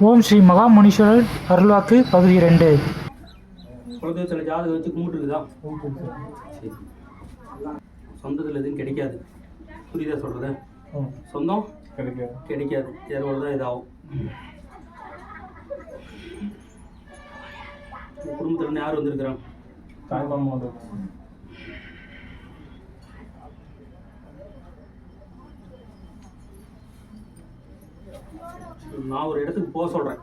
ஓம் ஸ்ரீ மகாமுனீஸ்வரர் அருள்வாக்கு பகுதி ரெண்டு குலதெய்வத்தில் ஜாதகம் வச்சு கும்பிட்டுருக்குதா? சரி. சொந்தத்தில் எதுவும் கிடைக்காது. புரியுதா சொல்கிறது சொந்தம்? கிடைக்காது. கிடைக்காது. இதோட தான் இதாகும். குடும்பத்துல யார் வந்திருக்கிறான் தாய்மாமா வந்து நான் ஒரு இடத்துக்கு போக சொல்கிறேன்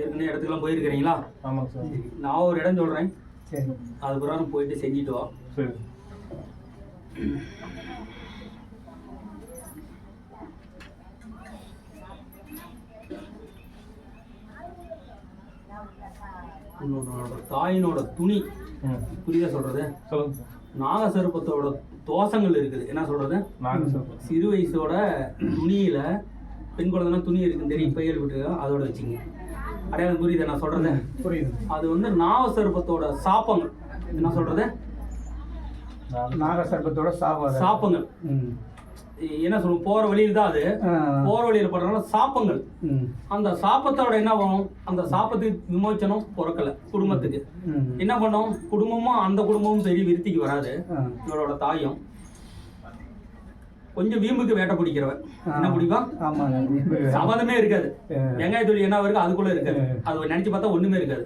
ஏற்கனவே இடத்துக்குலாம் போயிருக்கிறீங்களா? ஆமாம் சார். நான் ஒரு இடம் சொல்கிறேன் சரி. அது பிறகு போயிட்டு செஞ்சுட்டு வா. சரி. உன்னோட தாயினோட துணி. புரியுதா சொல்கிறது சொல்லுங்க சார். நாகசருப்பத்தோட தோஷங்கள் இருக்குது. என்ன சார் சிறு வயசோட துணியில பெண் குழந்தைனா துணி இருக்கு தெரியும். பையல் விட்டு அதோட வச்சுங்க அடையாளம் புரியுதா? நான் சொல்றது? புரியுது. அது வந்து நாவசர்பத்தோட சாப்பங்கள். என்ன சொல்றது? நாகசர்பத்தோட சாப்பாடு சாப்பங்கள். ம். என்ன சொல்லுவோம் போற வழியில் தான் அது போற வழியில் படுறதுனால சாப்பங்கள். அந்த சாப்பத்தோட என்ன பண்ணும் அந்த சாப்பத்துக்கு விமோச்சனம் பிறக்கல குடும்பத்துக்கு. என்ன பண்ணும்? குடும்பமும் அந்த குடும்பமும் பெரிய விருத்திக்கு வராது. இவரோட தாயும். கொஞ்சம் வீம்புக்கு வேட்டை பிடிக்கிறவன். என்ன பிடிப்பான் சம்மதமே இருக்காது. வெங்காய தூள் என்ன இருக்கு அதுக்குள்ள இருக்காது. அது நினைச்சு பார்த்தா ஒண்ணுமே இருக்காது.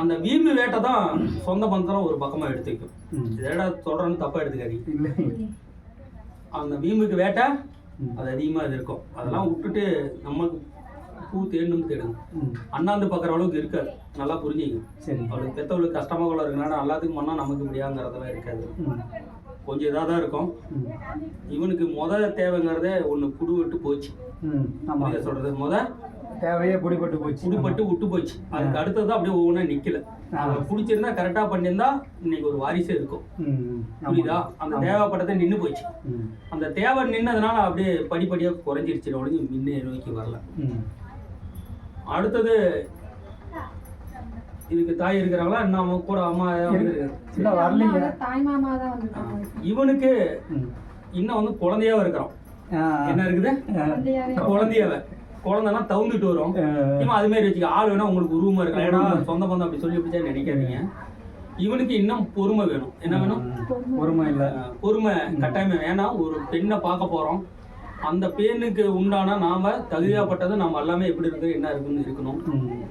அந்த வீம்பு வேட்டை தான் சொந்த பந்தம் ஒரு பக்கமா எடுத்து வைக்கும் ம். இதோட சொல்றேன்னு தப்பா எடுத்துக்காதீங்க. அந்த வீம்புக்கு வேட்டை. அது அதிகமா இது இருக்கும். அதெல்லாம் விட்டுட்டு நமக்கு பூ தேடணும் தேடுங்க அண்ணாந்து பார்க்குற அளவுக்கு இருக்காது. நல்லா புரிஞ்சுக்கணும் சரி. அவளுக்கு பெத்தவளுக்கு கஷ்டமாக கூட இருக்கனால எல்லாத்துக்கும் பண்ணா நமக்கு இப்படியாங்கிறதெல்லாம் இருக்காது. கொஞ்சம் இதாக தான் இருக்கும். இவனுக்கு முத தேவைங்கிறதே ஒன்று புடு விட்டு போச்சு. ம் ஆமாம் புரியுதா சொல்றது முத தேவையே பிடிபட்டு போச்சு. புடுப்பட்டு விட்டு போச்சு. அதுக்கு அடுத்தது அப்படியே ஒவ்வொன்றா நிக்கல. அதை பிடிச்சிருந்தா கரெக்டா பண்ணியிருந்தா இன்னைக்கு ஒரு வாரிசு இருக்கும். புரியுதா? அந்த தேவைப்பட்டதை நின்று போச்சு. அந்த தேவை நின்னதுனால அப்படியே படிப்படியா குறைஞ்சிருச்சு. ஒழிஞ்சு முன்னே நோக்கி வரல. அடுத்தது இதுக்கு தாய் இருக்கிறாங்களா? நம்ம கூட அம்மா யாராவது இருக்காங்க? இல்லை வரலைங்க. தாய் மாமா தான் வந்திருக்காங்க இவனுக்கு இன்னும் வந்து குழந்தையாவே இருக்கிறான். என்ன இருக்குது? குழந்தையாவே. குழந்தைனா தவுந்துட்டு வரும். இவன் அது மாதிரி வச்சுக்க ஆள் வேணா உங்களுக்கு உருவமா இருக்கலாம் ஏன்னா சொந்த பந்தம் அப்படி சொல்லி பிடிச்சா நினைக்காதீங்க. இவனுக்கு இன்னும் பொறுமை வேணும். என்ன வேணும்? பொறுமை. இல்லை. பொறுமை கட்டாயமே வேணாம். ஒரு பெண்ணை பார்க்க போறோம். அந்த பெண்ணுக்கு உண்டான நாம தகுதியாப்பட்டது நம்ம எல்லாமே எப்படி இருக்கு என்ன இருக்குன்னு இருக்கணும்.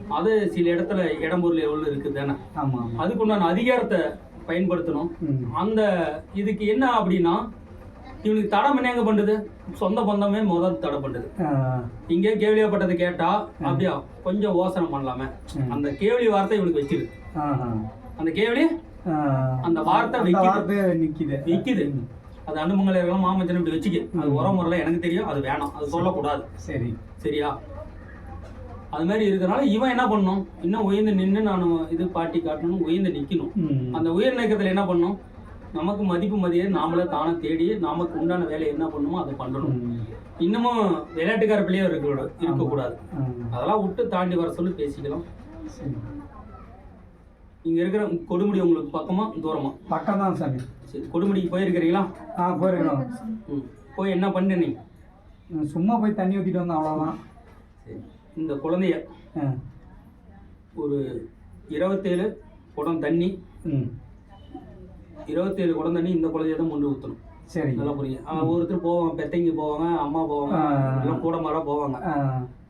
அது சில இடத்துல இடம் பொருள் எவ்வளவு இருக்குது தானே? ஆமாம் அதுக்கு உண்டான அதிகாரத்தை பயன்படுத்தணும். அந்த இதுக்கு என்ன அப்படின்னா இவனுக்கு தடை என்ன எங்க பண்ணுது சொந்த பந்தமே முதல் தடை பண்ணுது இங்கே கேவலியாப்பட்டது கேட்டா அப்படியா? கொஞ்சம் யோசனை பண்ணலாமே. அந்த கேவலி வார்த்தை இவனுக்கு வச்சிரு ஆஹா. அந்த கேவலி? அந்த வார்த்தை நிக்குது. விக்குது. அது அனுமங்கல மாமச்சன் இப்படி வச்சுக்க. அது உரம் முறையில் எனக்கு தெரியும் அது வேணாம். அது சொல்லக்கூடாது. சரி. சரியா? அது மாதிரி இருக்கிறனால இவன் என்ன பண்ணணும் இன்னும் உயர்ந்து நின்று நான் இது பாட்டி காட்டணும் உயர்ந்து நிற்கணும் அந்த உயர் நிற்கத்தில் என்ன பண்ணணும் நமக்கு மதிப்பு மதியை நாமளே தானே தேடி நமக்கு உண்டான வேலையை என்ன பண்ணணுமோ அதை பண்ணணும். இன்னமும் விளையாட்டுக்கார பிள்ளையோ இருக்க இருக்கக்கூடாது. அதெல்லாம் விட்டு தாண்டி வர சொல்லி பேசிக்கலாம். இங்க இருக்கிற கொடுமுடி உங்களுக்கு பக்கமா தூரமா? பக்கம் தான் சாமி. சரி கொடுமுடிக்கு போயிருக்கிறீங்களா? ஆ போயிருக்கணும் ம். போய் என்ன பண்ண நீ? ம், சும்மா போய் தண்ணி ஊற்றிட்டு வந்தோம் அவ்வளோதான் சரி. இந்த குழந்தைய ஒரு இருபத்தேழு குடம் தண்ணி இருபத்தேழு குடம் தண்ணி இந்த குழந்தைய தான் கொண்டு ஊற்றணும் சரி. நல்லா புரியுங்க ஒருத்தர் போவாங்க பெத்தைங்க போவாங்க அம்மா போவாங்க. எல்லாம் கூட மாறா போவாங்க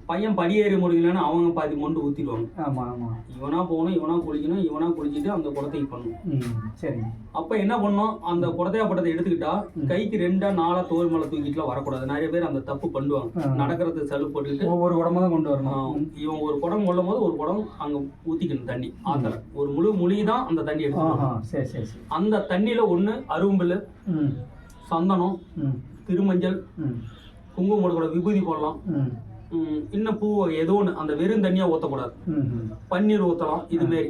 பையன் படியேறி முடியலன்னா அவங்க பாதி மொண்டு ஊற்றிடுவாங்க ஆமாம் ஆமாம் இவனா போகணும் இவனா குளிக்கணும் இவனா குளிச்சுட்டு அந்த குடத்தைக்கு பண்ணணும். ம் சரி. அப்போ என்ன பண்ணோம் அந்த குடத்தையாப்பட்டத்தை எடுத்துக்கிட்டா கைக்கு ரெண்டா நாளா தோல் மேலே தூக்கிட்டுலாம் வரக்கூடாது. நிறைய பேர் அந்த தப்பு பண்ணுவாங்க. நடக்கிறது சளு போட்டுக்கிட்டு ஒவ்வொரு குடமா தான் கொண்டு வரணும். இவன் ஒரு குடம் கொள்ளும் போது ஒரு குடம் அங்க ஊத்திக்கணும் தண்ணி ஆத்தல. ஒரு முழு முழி தான் அந்த தண்ணி ஆஹா எடுத்து சரி சரி சரி. அந்த தண்ணியில ஒண்ணு அரும்புல் சந்தனம் திருமஞ்சள் ம். குங்குமம் போடக்கூட விபூதி போடலாம். இன்னும் பூ ஏதோ ஒன்று அந்த வெறும் தண்ணியா ஊற்றக்கூடாது பன்னீர் ஊற்றலாம் இது மாரி.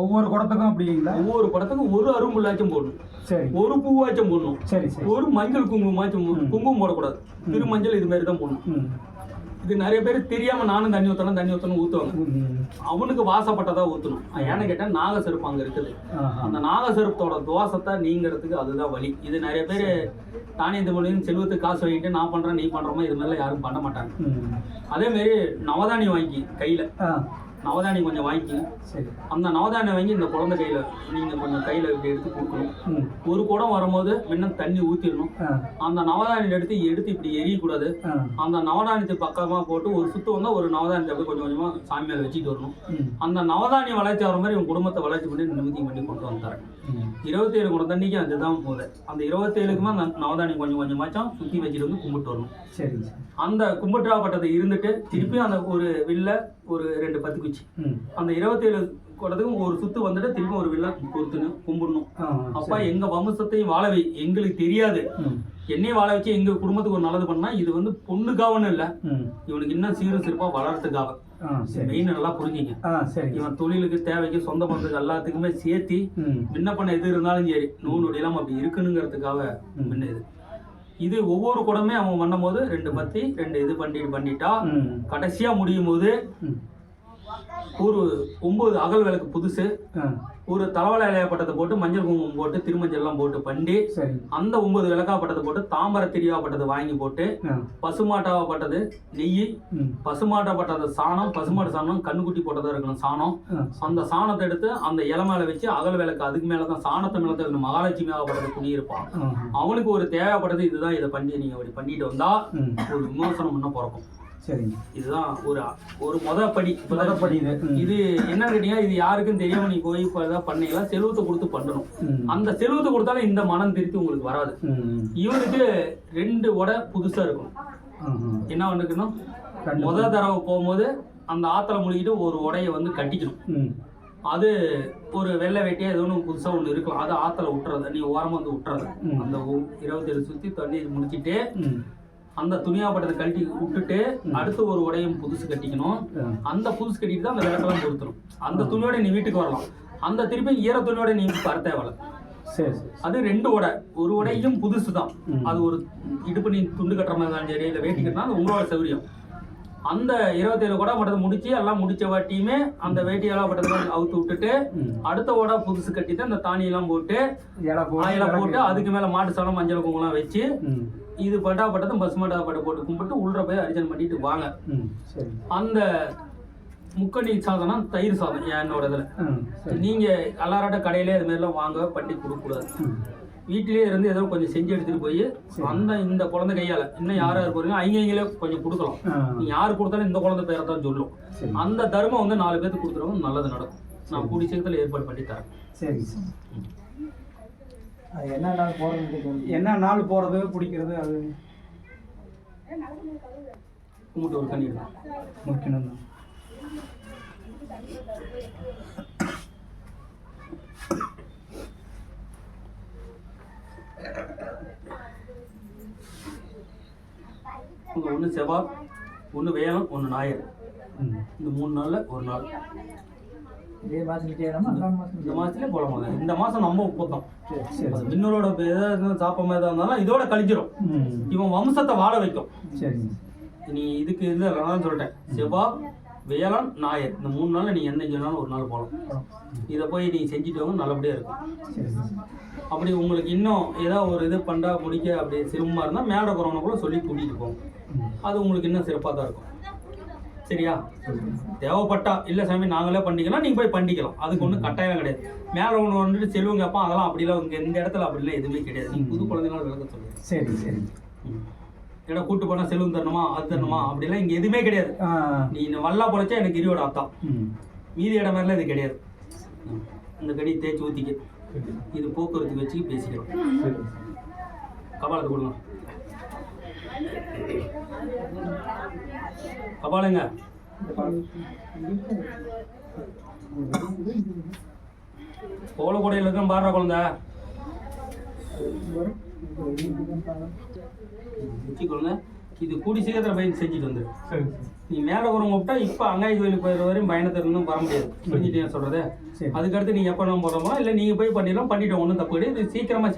ஒவ்வொரு குடத்துக்கும் அப்படிங்களா ஒவ்வொரு படத்துக்கும் ஒரு அரும்புல்லாச்சும் போடணும். சரி. ஒரு பூவாச்சும் போடணும். சரி சரி. ஒரு மஞ்சள் குங்குமமாச்சும் போடணும். குங்குமம் போடக்கூடாது. திருமஞ்சள் இது மாதிரி தான் போடணும் இது நிறைய பேர் தெரியாம நானும் தண்ணி ஊற்றணும் தண்ணி ஊற்றணும் ஊற்றுவாங்க ம். அவனுக்கு வாசப்பட்டதா ஊற்றணும் ஏன்னு கேட்டால் நாக செருப்பு அங்கே இருக்குது. அந்த நாகசருப்பத்தோட தோஷத்தை நீங்கிறதுக்கு அதுதான் வழி. இது நிறைய பேர் தானியத்து மொழியும் செல்வத்துக்கு காசு வாங்கிட்டு நான் பண்றேன் நீ பண்றோமோ இது மாதிரிலாம் யாரும் பண்ண மாட்டாங்க. அதே மாதிரி நவதானியம் வாங்கி கையில. நவதானியம் கொஞ்சம் வாங்கி சரி. அந்த நவதானியம் வாங்கி இந்த குழந்தை கையில நீங்க கொஞ்சம் கையில இப்படி எடுத்து கொடுக்கணும். ஒரு குடம் வரும்போது முன்ன தண்ணி ஊத்திடணும். ஆ. அந்த நவதானியம் எடுத்து எடுத்து இப்படி எரியக்கூடாது. அந்த நவதானியத்தை பக்கமா போட்டு ஒரு சுத்து வந்தா ஒரு நவதானியத்தை அப்படியே கொஞ்சம் கொஞ்சமா சாமி மேல வச்சுட்டு வரணும். அந்த நவதானியம் வளர்ச்சி வர மாதிரி உங்க குடும்பத்தை வளர்ச்சி பண்ணி நிம்மதி பண்ணி கொண்டு வந்துறேன் ம். இருபத்தேழு குடம் தண்ணிக்கு அதுதான் போகுது அந்த இருபத்தேழுக்குமே அந்த நவதானியம் கொஞ்சம் கொஞ்சமாச்சும் சுற்றி வச்சுட்டு வந்து கும்பிட்டு வரணும். சரி. அந்த கும்பிட்டாப்பட்டதை இருந்துட்டு திருப்பி அந்த ஒரு வில்ல ஒரு ரெண்டு பத்து குச்சி. அந்த இருபத்தேழு குடத்துக்கும் ஒரு சுத்து வந்துட்டு திருப்பி ஒரு வில்ல பொறுத்துன்னு கும்பிடணும். அப்பா எங்க வம்சத்தையும் வாழவை எங்களுக்கு தெரியாது. என்னையும் வாழ வச்சு எங்க குடும்பத்துக்கு ஒரு நல்லது பண்ணா இது வந்து பொண்ணுக்காவன்னு இல்லை. இவனுக்கு இன்னும் சீரும் சிறப்பா வளர்றதுக்காக. மெயின் நல்லா புரிஞ்சுங்க. இவன் தொழிலுக்கு தேவைக்கு சொந்த பந்தத்துக்கு எல்லாத்துக்குமே சேர்த்தி. விண்ணப்பம் எது இருந்தாலும் சரி நூல் நொடியெல்லாம் அப்படி இருக்கணுங்கிறதுக்காக ம். இது ஒவ்வொரு குடமே அவன் பண்ணும்போது ரெண்டு பத்தி ரெண்டு இது பண்ணிட்டு பண்ணிட்டா. கடைசியா முடியும் போது. ஒரு ஒன்பது அகல் விளக்கு புதுசு. ஒரு தலவலை இலையப்பட்டதை போட்டு மஞ்சள் குங்குமம் போட்டு திருமஞ்சள் எல்லாம் போட்டு பண்ணி அந்த ஒன்பது விளக்காப்பட்டதை போட்டு தாமரை திரியாப்பட்டதை வாங்கி போட்டு ஆ. பசுமாட்டாவப்பட்டது நெய் ம். பசுமாட்டாப்பட்டது சாணம் பசுமாட்டு சாணம் கண்ணுக்குட்டி போட்டதா இருக்கணும் சாணம். அந்த சாணத்தை எடுத்து அந்த இலை மேல வச்சு அகல் விளக்கு அதுக்கு மேல தான் சாணத்தை மேல தான் மகாலட்சுமி ஆகப்பட்டது குடியிருப்பான் அவனுக்கு ஒரு தேவைப்பட்டது இதுதான் இதை பண்ணி நீங்க அப்படி பண்ணிட்டு வந்தா. ஒரு விமோசனம் பண்ண பிறக்கும். சரிங்க இதுதான் ஒரு ஒரு முத படி இப்பதான் முதப்படி இது. இது என்ன கேட்டீங்கன்னா இது யாருக்கும் தெரியாம நீ போய் இப்போ ஏதாவது பண்ணீங்களா செலவத்தை கொடுத்து பண்ணணும். அந்த செலவத்தை கொடுத்தாலும் இந்த மனம் திருத்தி உங்களுக்கு வராது ம். இவனுக்கு ரெண்டு உடை புதுசா இருக்கும். என்ன ரெண்டு. முத தடவை போகும்போது அந்த ஆத்துல முழுகிட்டு ஒரு உடையை வந்து கட்டிக்கணும். அது ஒரு வெள்ளை வேட்டியா ஏதோ ஒன்று புதுசா ஒன்று இருக்கலாம் அது ஆத்துல விட்டுறது நீ ஓரமா வந்து விட்டுறது. அந்த இருபத்தேழு சுத்தி தண்ணி முடிச்சிட்டு. அந்த துணியாப்பட்டத்தை கழட்டி விட்டுட்டு அடுத்து ஒரு உடையும் புதுசு கட்டிக்கணும். அந்த புதுசு கட்டிட்டு தான் அந்த விளக்கெல்லாம் பொருத்தணும் அந்த துணியோட நீ வீட்டுக்கு வரலாம். அந்த திருப்பி ஈர துணியோட நீ வர தேவையில்ல. சரி சரி அது ரெண்டு உடை. ஒரு உடையும் புதுசு தான். அது ஒரு இடுப்பு நீ துண்டு கட்டுற மாதிரி இருந்தாலும் சரி இல்லை வேட்டி கட்டினா அது உங்களோட சௌரியம். அந்த இருபத்தேழு குடை பட்டத்தை முடிச்சு எல்லாம் முடிச்ச வாட்டியுமே அந்த வேட்டியெல்லாம் பட்டத்தை அவுத்து விட்டுட்டு. அடுத்த உடை புதுசு கட்டிட்டு அந்த தானியெல்லாம் போட்டு இலை போட்டு அதுக்கு மேல மாட்டு சாணம் மஞ்சள் குங்குமம் வச்சு. இது பட்டா பட்டதும் பசு மாட்டா பட்டை போட்டு கும்பிட்டு உள்ள போய் அர்ச்சனை பண்ணிட்டு வாங்க. அந்த முக்கணி சாதனம் தயிர் சாதம் என்னோட இதுல. நீங்க எல்லாரோட கடையிலே அது மாதிரிலாம் வாங்க பண்ணி கொடுக்க வீட்டிலேயே இருந்து ஏதோ கொஞ்சம் செஞ்சு எடுத்துட்டு போய் அந்த இந்த குழந்தை கையால இன்னும் யார் யார் போறீங்க அவங்க கொஞ்சம் கொடுக்கலாம். ஆ. நீ யார் கொடுத்தாலும் இந்த குழந்தை பேரை தான் சொல்லும். சரி. அந்த தர்மம் வந்து நாலு பேருக்கு கொடுக்குறவங்க நல்லது நடக்கும். நான் கூடி சீக்கிரத்தில் ஏற்பாடு பண்ணி தரேன். சரி. அது என்ன நாள் போகிறது என்ன நாள் போறது பிடிக்கிறது அது? கும்பிட்டு ஒரு கண்ணி முக்கியம் உங்க ஒன்று செவ்வாய் ஒன்று வேலம் ஒன்று ஞாயிறு. இந்த மூணு நாள்ல ஒரு நாள். மாதம் மாதம் இந்த மாசத்துலயே போல போதும் இந்த மாசம் நம்ம இன்னொரோட ஏதாவது சாப்பம் ஏதாவது இருந்தாலும் இதோட கழிஞ்சிரும். ம். இவன் வம்சத்தை வாழ வைக்கும். நீ இதுக்கு இல்லை நான் சொல்லிட்டேன். செவ்வாய் வேளாண் ஞாயிறு. இந்த மூணு நாள்ல நீ என்ன சொன்னாலும் ஒரு நாள் போகலாம் இதை போய் நீ செஞ்சுட்டு வாங்க நல்லபடியா இருக்கும். அப்படி உங்களுக்கு இன்னும் ஏதோ ஒரு இது பண்ணா முடிக்க அப்படி சிரமமா இருந்தா மேலே போறவனை கூட சொல்லி கூட்டிட்டு போங்க. அது உங்களுக்கு இன்னும் சிறப்பாக தான் இருக்கும். சரியா? தேவைப்பட்டா இல்லை சாமி நாங்களே பண்ணிக்கலாம் நீங்கள் போய் பண்ணிக்கலாம். அதுக்கு ஒன்றும் கட்டாயம் கிடையாது. மேலே ஒன்று வந்துட்டு செல்வம் கேட்பான் அதெல்லாம் அப்படிலாம் இங்கே இந்த இடத்துல அப்படிலாம் எதுவுமே கிடையாது. நீங்கள் புது குழந்தைங்களோட விளக்க சொல்லுங்க சரி சரி. ஏன்னா கூட்டு போனால் செல்வம் தரணுமா அது தரணுமா அப்படிலாம் இங்கே எதுவுமே கிடையாது. நீ இந்த வல்லா பொழைச்சா எனக்கு அர்த்தம் ம். மீதி இடம் மாதிரிலாம் இது கிடையாது. இந்த கடி தேய்ச்சி ஊற்றிக்க இது போக்குவரத்து வச்சு பேசிக்கலாம். கபாலத்தை கொடுங்க. கபாலங்க கோல கூடையில் இருக்கும் பாடுற குழந்தை. குழந்தை இது கூடி சீக்கிரத்தில் போய் செஞ்சுட்டு வந்துரு. சரி. நீ மேல வரவங்க கூப்பிட்டா இப்ப அங்காய கோயிலுக்கு போயிடுற வரையும் பயணத்துல இருந்தும் வர முடியாது. புரிஞ்சுட்டீங்க சொல்றது? சரி. அதுக்கடுத்து நீங்க எப்ப நம்ம போறோமோ இல்ல நீங்க போய் பண்ணிடலாம் பண்ணிட்டோம் ஒன்றும் தப்பு கிடையாது. இது சீக்கிரமா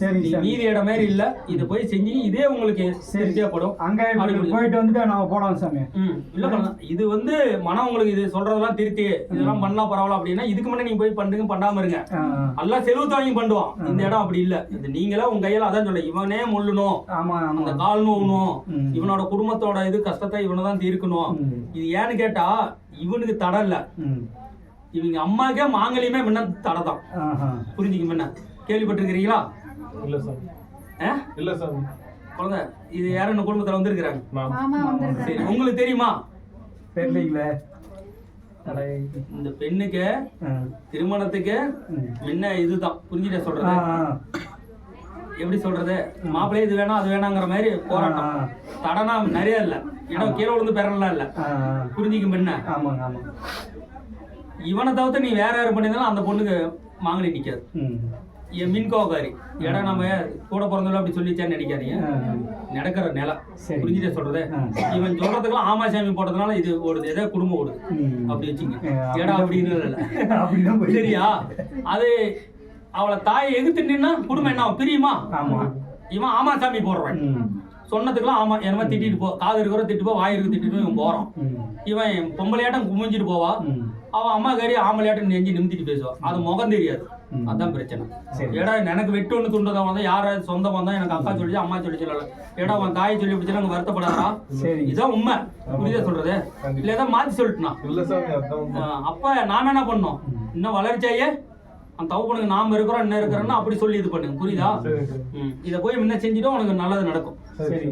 சாமி மீதி இடம் மாதிரி இல்ல. இது போய் செஞ்சு இதே உங்களுக்கு தேவைப்படும் அங்க அப்படி போயிட்டு வந்துட்டு நாம போலாம் சாமி. இல்ல பண்ணலாம். இது வந்து மனம் உங்களுக்கு இது சொல்றதெல்லாம் திருத்தி இதெல்லாம் பண்ணலாம் பரவாயில்ல அப்படின்னா இதுக்கு முன்னாடி நீங்க போய் பண்ணுங்க பண்ணாம இருங்க. எல்லாம் செலவு வாங்கி பண்ணுவான். இந்த இடம் அப்படி இல்ல. இது நீங்களே உங்க கையில அதான் சொல்ல இவனே முள்ளணும். ஆமா அந்த கால் நோவணும். இவனோட குடும்பத்தோட இது கஷ்டத்தை இவனை தான் தீர்க்கணும். இது ஏன்னு கேட்டா இவனுக்கு தடை இல்ல ம். இவங்க அம்மாக்கே மாங்கலியுமே முன்ன தடை தான். புரிஞ்சுக்க முன்ன கேள்விப்பட்டிருக்கிறீங்களா இல்ல ஆ? இல்ல சாமி குழந்தை இது யாரும் இந்த குடும்பத்துல வந்திருக்கிறாங்க சரி உங்களுக்கு தெரியுமா தெரியலீங்களே. இந்த பெண்ணுக்கு. திருமணத்துக்கு. முன்ன இதுதான் புரிஞ்சுட்ட ஆ. எப்படி சொல்றது? மாப்பிள்ளையே இது வேணாம் அது வேணாங்கிற மாதிரி போராட்டம். தடனா நிறைய இல்ல. இடம் கீழே விழுந்து பெறலாம் இல்ல. ஆ, ஆ. புரிஞ்சுக்க முன்ன ஆமாங்க ஆமாங்க இவனை தவிர்த்து நீ வேற யாரும் பண்ணியிருந்தாலும் அந்த பொண்ணுக்கு மாங்கலி நிக்காது. என் மின்கோகாரி இடம் நம்ம கூட பிறந்தவள அப்படி சொல்லிச்சேன்னு நினைக்காதீங்க. நடக்கிற நிலம். புரிஞ்சுட்டே சொல்றது. இவன் சொல்றதுக்கெல்லாம் ஆமா சாமி போட்டதுனால இது ஓடுது ஏதோ குடும்பம் ஓடுது. அப்படி வச்சுங்க. இடம் அப்படின்னு சரியா? அது அவளை தாயை எதிர்த்து நின்னா குடும்பம் என்ன? பிரியுமா? ஆமா. இவன் ஆமா சாமி போடுறான் ம். சொன்னதுக்கெல்லாம் ஆமா என்னமா திட்டிட்டு போ காது இருக்கிற திட்டு போ வாய் இருக்கிற திட்டிட்டு இவன் போறான். இவன் பொம்பளையாட்டம் குமிஞ்சிட்டு போவா. அவன் அம்மா கறி ஆம்பளையாட்டம் நெஞ்சு நிமித்திட்டு பேசுவா. அது முகம் தெரியாது. அதான் பிரச்சனை. ஏடா எனக்கு வெட்டு ஒன்று துண்டதான் வந்தா யார சொந்தம் வந்தா எனக்கு அக்கா சொல்லி அம்மா சொல்லி சொல்லல. ஏடா அவன் தாயை சொல்லி பிடிச்சா அங்க வருத்தப்படாதா இதான் உண்மை. புரியுதா சொல்றது? இல்ல ஏதாவது மாத்தி சொல்லிட்டுனா அப்ப நாம என்ன பண்ணோம் இன்னும் வளர்ச்சியாயே அந்த தவப்பனுக்கு நாம இருக்கிறோம் இன்னும் இருக்கிறோம்னா அப்படி சொல்லி இது பண்ணுங்க. புரியுதா. இதை போய் முன்ன செஞ்சுட்டா உனக்கு நல்லது நடக்கும். சரி.